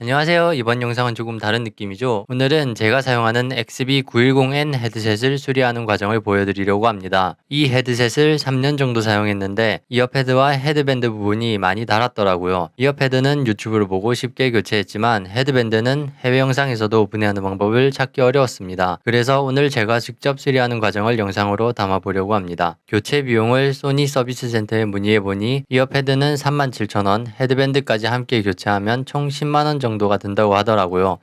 안녕하세요. 이번 영상은 조금 다른 느낌이죠. 오늘은 제가 사용하는 XB910N 헤드셋을 수리하는 과정을 보여드리려고 합니다. 이 헤드셋을 3년 정도 사용했는데 이어패드와 헤드밴드 부분이 많이 닳았더라고요. 이어패드는 유튜브를 보고 쉽게 교체했지만 헤드밴드는 해외 영상에서도 분해하는 방법을 찾기 어려웠습니다. 그래서 오늘 제가 직접 수리하는 과정을 영상으로 담아보려고 합니다. 교체 비용을 소니 서비스 센터에 문의해보니 이어패드는 37,000원, 헤드밴드까지 함께 교체하면 총 10만원 정도 가 든다고 하더라고요.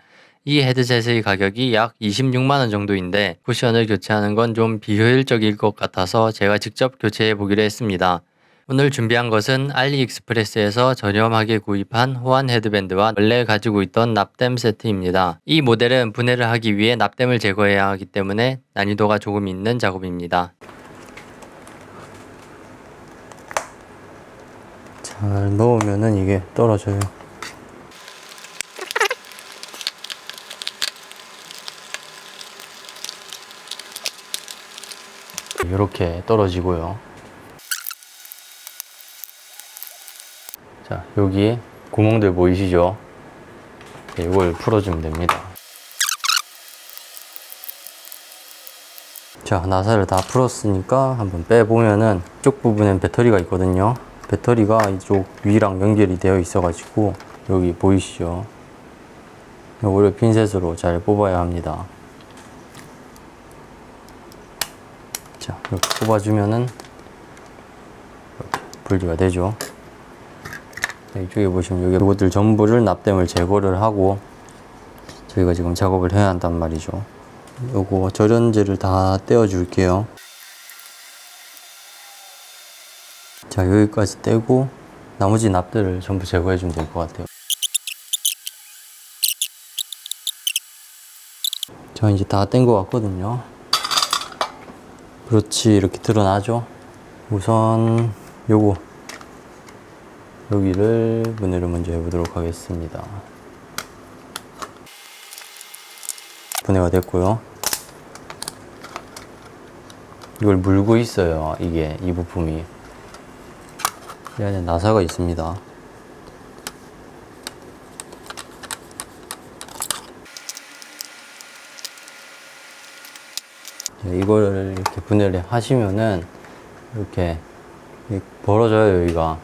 이 헤드셋의 가격이 약 26만 원 정도인데 쿠션을 교체하는 건 좀 비효율적일 것 같아서 제가 직접 교체해 보기로 했습니다. 오늘 준비한 것은 알리익스프레스에서 저렴하게 구입한 호환 헤드밴드와 원래 가지고 있던 납땜 세트입니다. 이 모델은 분해를 하기 위해 납땜을 제거해야 하기 때문에 난이도가 조금 있는 작업입니다. 잘 넣으면은 이게 떨어져요. 이렇게 떨어지고요. 자, 여기 구멍들 보이시죠? 네, 이걸 풀어주면 됩니다. 자, 나사를 다 풀었으니까 한번 빼보면은 이쪽 부분엔 배터리가 있거든요. 배터리가 이쪽 위랑 연결이 되어 있어 가지고 여기 보이시죠? 이거를 핀셋으로 잘 뽑아야 합니다. 자, 이렇게 뽑아주면은 이렇게 분리가 되죠. 네, 이쪽에 보시면 여기 이것들 전부를 납땜을 제거를 하고 저희가 지금 작업을 해야 한단 말이죠. 요거 절연제를 다 떼어 줄게요. 자, 여기까지 떼고 나머지 납들을 전부 제거해 주면 될 것 같아요. 자, 이제 다 뗀 것 같거든요. 그렇지, 이렇게 드러나죠? 우선 요거 여기를 분해를 먼저 해보도록 하겠습니다. 분해가 됐고요. 이걸 물고 있어요. 이게 이 부품이. 이 안에 나사가 있습니다. 네, 이거를 이렇게 분해를 하시면은 이렇게 벌어져요 여기가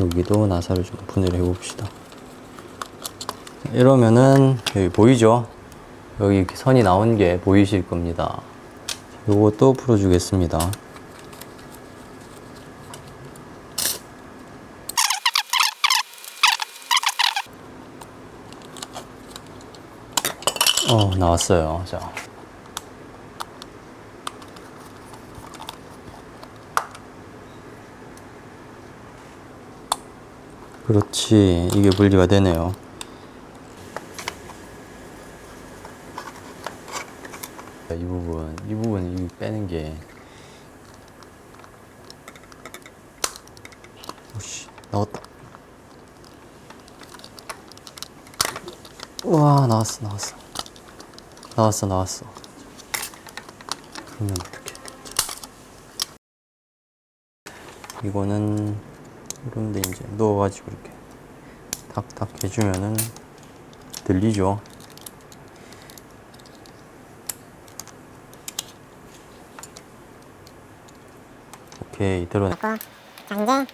여기도 나사를 좀 분해를 해봅시다. 이러면은 여기 보이죠? 여기 이렇게 선이 나온 게 보이실 겁니다. 요것도 풀어주겠습니다. 어, 나왔어요. 자. 그렇지. 이게 분리가 되네요. 자, 이 부분, 이 부분 이 빼는 게. 오씨, 나왔다. 우와, 나왔어, 나왔어. 나왔어, 나왔어. 그러면 어떡해. 이거는 이런데 이제 넣어가지고 이렇게 탁탁 해주면은 들리죠? 오케이 들어. 자 이제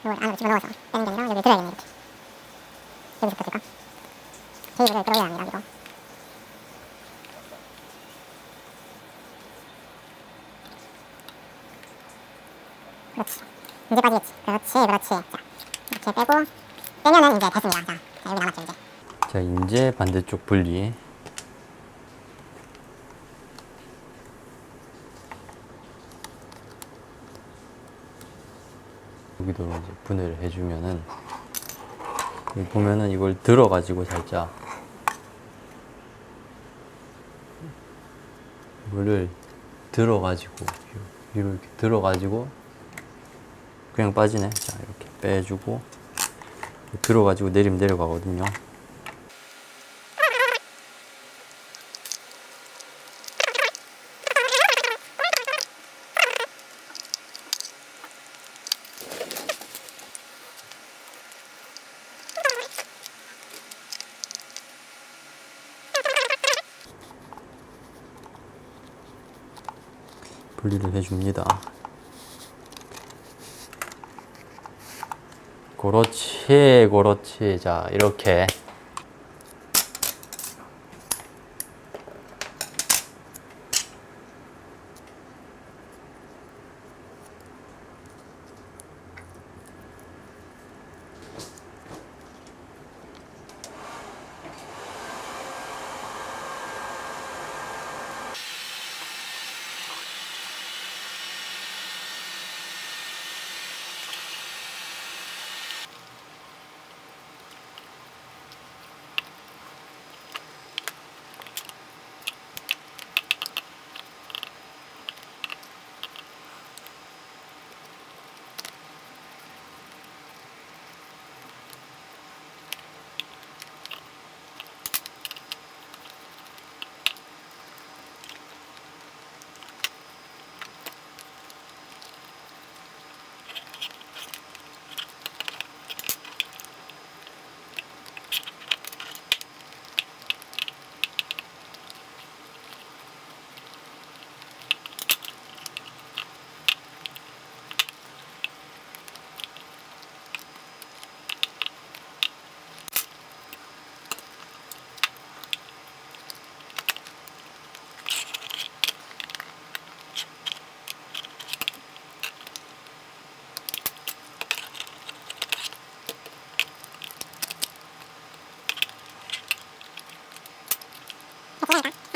이걸 안으로 집어넣어서 빼는 게 아니라 여기 들어야겠네 이렇게 여기서 펴줄까? 테이블을 들어야 합니다 이거 그렇지. 이제 빠지겠지. 그렇지 그렇지. 자 이렇게 빼고 빼면은 이제 됐습니다. 자, 자 여기 남았죠 이제. 자 이제 반대쪽 분리. 여기도 이제 분해를 해주면은 보면은 이걸 들어가지고 살짝 이거를 들어가지고 위로 이렇게 들어가지고 그냥 빠지네 자 이렇게 빼주고 들어가지고 내리면 내려가거든요 분리를 해줍니다. 그렇지, 그렇지. 자, 이렇게. Thank you.